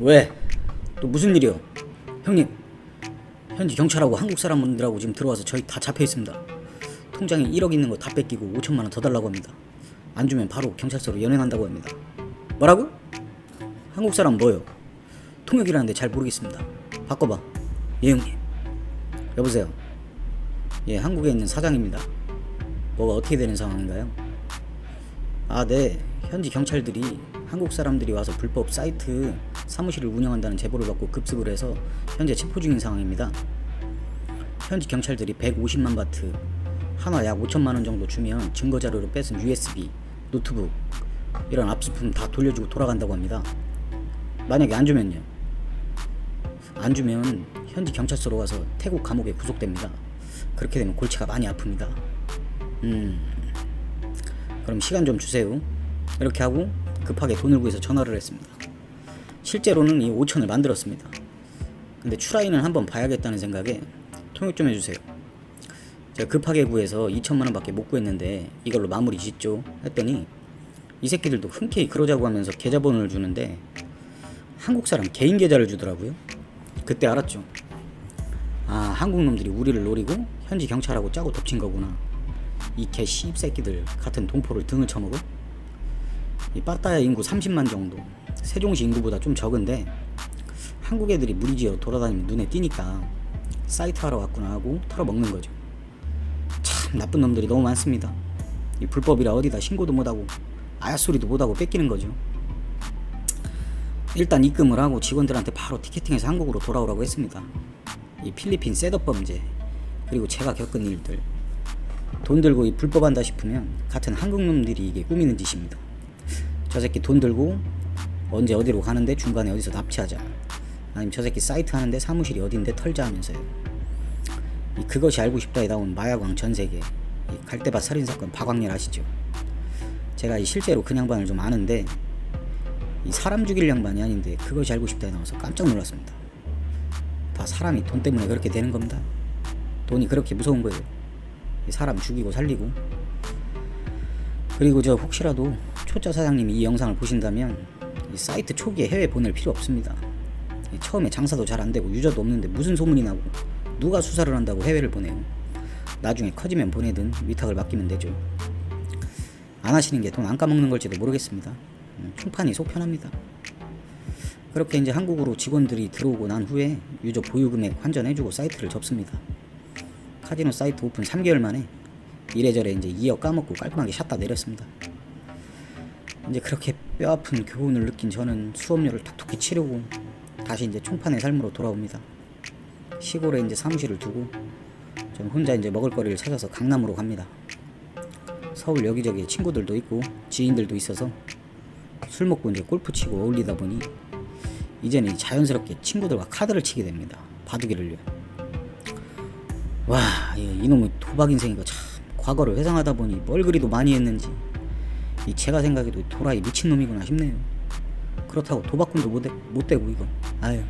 왜? 또 무슨 일이요? 형님, 현지 경찰하고 한국 사람분들하고 지금 들어와서 저희 다 잡혀 있습니다. 통장에 1억 있는 거 다 뺏기고 5천만 원 더 달라고 합니다. 안 주면 바로 경찰서로 연행한다고 합니다. 뭐라고? 한국 사람 뭐요? 통역이라는데 잘 모르겠습니다. 바꿔봐. 예 형님. 여보세요. 예 한국에 있는 사장입니다. 뭐가 어떻게 되는 상황인가요? 아, 네. 현지 경찰들이 한국 사람들이 와서 불법 사이트 사무실을 운영한다는 제보를 받고 급습을 해서 현재 체포 중인 상황입니다. 현지 경찰들이 150만 바트, 하나 약 5천만 원 정도 주면 증거 자료로 뺏은 USB, 노트북 이런 압수품 다 돌려주고 돌아간다고 합니다. 만약에 안 주면요? 안 주면 현지 경찰서로 가서 태국 감옥에 구속됩니다. 그렇게 되면 골치가 많이 아픕니다. 음. 그럼 시간 좀 주세요. 이렇게 하고 급하게 돈을 구해서 전화를 했습니다. 실제로는 이 5천을 만들었습니다. 근데 추라이는 한번 봐야겠다는 생각에 통역 좀 해주세요. 제가 급하게 구해서 2천만 원밖에 못 구했는데 이걸로 마무리 짓죠 했더니 이 새끼들도 흔쾌히 그러자고 하면서 계좌번호를 주는데 한국 사람 개인 계좌를 주더라고요. 그때 알았죠. 아 한국 놈들이 우리를 노리고 현지 경찰하고 짜고 덮친 거구나. 이개 씹새끼들 같은 동포를 등을 쳐먹어? 이 빠따야 인구 30만 정도. 세종시 인구보다 좀 적은데 한국 애들이 무리지어 돌아다니면 눈에 띄니까 사이트 하러 왔구나 하고 털어먹는 거죠. 참 나쁜 놈들이 너무 많습니다. 이 불법이라 어디다 신고도 못하고 아야소리도 못하고 뺏기는 거죠. 일단 입금을 하고 직원들한테 바로 티켓팅해서 한국으로 돌아오라고 했습니다. 이 필리핀 셋업 범죄 그리고 제가 겪은 일들. 돈 들고 이 불법한다 싶으면 같은 한국 놈들이 이게 꾸미는 짓입니다. 저 새끼 돈 들고 언제 어디로 가는데 중간에 어디서 납치하자. 아니면 저 새끼 사이트 하는데 사무실이 어딘데 털자 하면서요. 이 그것이 알고 싶다에 나온 마약왕 전 세계 이 갈대밭 살인 사건 박광렬 아시죠? 제가 이 실제로 그 양반을 좀 아는데 이 사람 죽일 양반이 아닌데 그것이 알고 싶다에 나와서 깜짝 놀랐습니다. 다 사람이 돈 때문에 그렇게 되는 겁니다. 돈이 그렇게 무서운 거예요. 사람 죽이고 살리고 그리고 저 혹시라도 초짜 사장님이 이 영상을 보신다면 이 사이트 초기에 해외 보낼 필요 없습니다. 이 처음에 장사도 잘 안되고 유저도 없는데 무슨 소문이 나고 누가 수사를 한다고 해외를 보내요? 나중에 커지면 보내든 위탁을 맡기면 되죠. 안 하시는 게 돈 안 까먹는 걸지도 모르겠습니다. 음, 총판이 속 편합니다. 그렇게 이제 한국으로 직원들이 들어오고 난 후에 유저 보유금액 환전해주고 사이트를 접습니다. 카지노 사이트 오픈 3개월 만에 이래저래 이제 2억 까먹고 깔끔하게 샷다 내렸습니다. 이제 그렇게 뼈아픈 교훈을 느낀 저는 수업료를 톡톡히 치르고 다시 이제 총판의 삶으로 돌아옵니다. 시골에 이제 사무실을 두고 전 혼자 이제 먹을거리를 찾아서 강남으로 갑니다. 서울 여기저기 친구들도 있고 지인들도 있어서 술 먹고 이제 골프 치고 어울리다 보니 이제는 자연스럽게 친구들과 카드를 치게 됩니다. 바둑이를요. 와, 이- 이놈의 도박 인생이가 참 과거를 회상하다 보니 뭘 그리도 많이 했는지 이 제가 생각해도 도라이 미친 놈이구나 싶네요. 그렇다고 도박꾼도 못, 되, 못 되고 이거. 아유.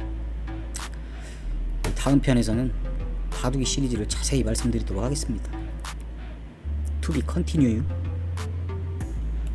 다음 편에서는 바둑이 시리즈를 자세히 말씀드리도록 하겠습니다. Be continue.